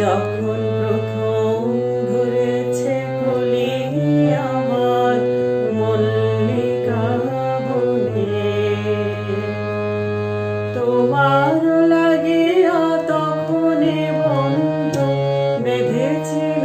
যখন প্রথম ধরেছে কলি আমার মল্লিকা বনে। তোমার লাগিয়া তখন বন্ধ বেঁধেছিল